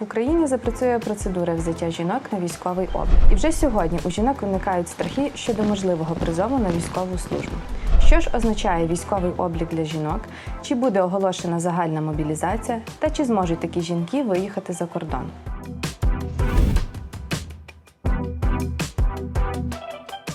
В Україні запрацює процедура взяття жінок на військовий облік. І вже сьогодні у жінок виникають страхи щодо можливого призову на військову службу. Що ж означає військовий облік для жінок? Чи буде оголошена загальна мобілізація? Та чи зможуть такі жінки виїхати за кордон?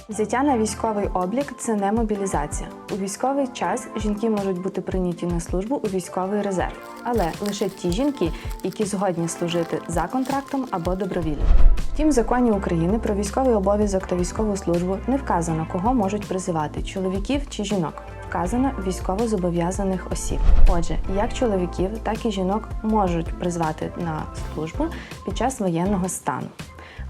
Взяття на військовий облік це не мобілізація. У військовий час жінки можуть бути прийняті на службу у військовий резерв, але лише ті жінки, які згодні служити за контрактом або добровільно. Втім, в законі України про військовий обов'язок та військову службу не вказано, кого можуть призивати чоловіків чи жінок. Вказано військовозобов'язаних осіб. Отже, як чоловіків, так і жінок можуть призвати на службу під час воєнного стану.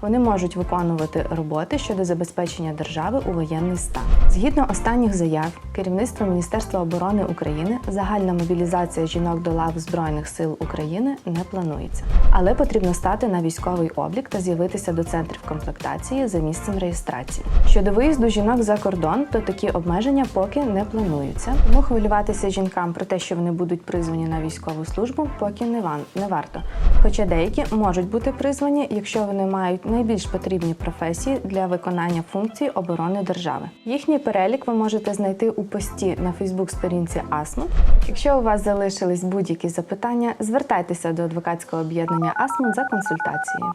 Вони можуть виконувати роботи щодо забезпечення держави у воєнний стан. Згідно останніх заяв керівництва Міністерства оборони України, загальна мобілізація жінок до лав Збройних сил України не планується, але потрібно стати на військовий облік та з'явитися до центрів комплектації за місцем реєстрації. Щодо виїзду жінок за кордон, то такі обмеження поки не плануються. Тому хвилюватися жінкам про те, що вони будуть призвані на військову службу, поки не варто. Хоча деякі можуть бути призвані, якщо вони мають найбільш потрібні професії для виконання функцій оборони держави. Їхній перелік ви можете знайти у пості на Фейсбук-сторінці АСМУ. Якщо у вас залишились будь-які запитання, звертайтеся до адвокатського об'єднання АСМУ за консультацією.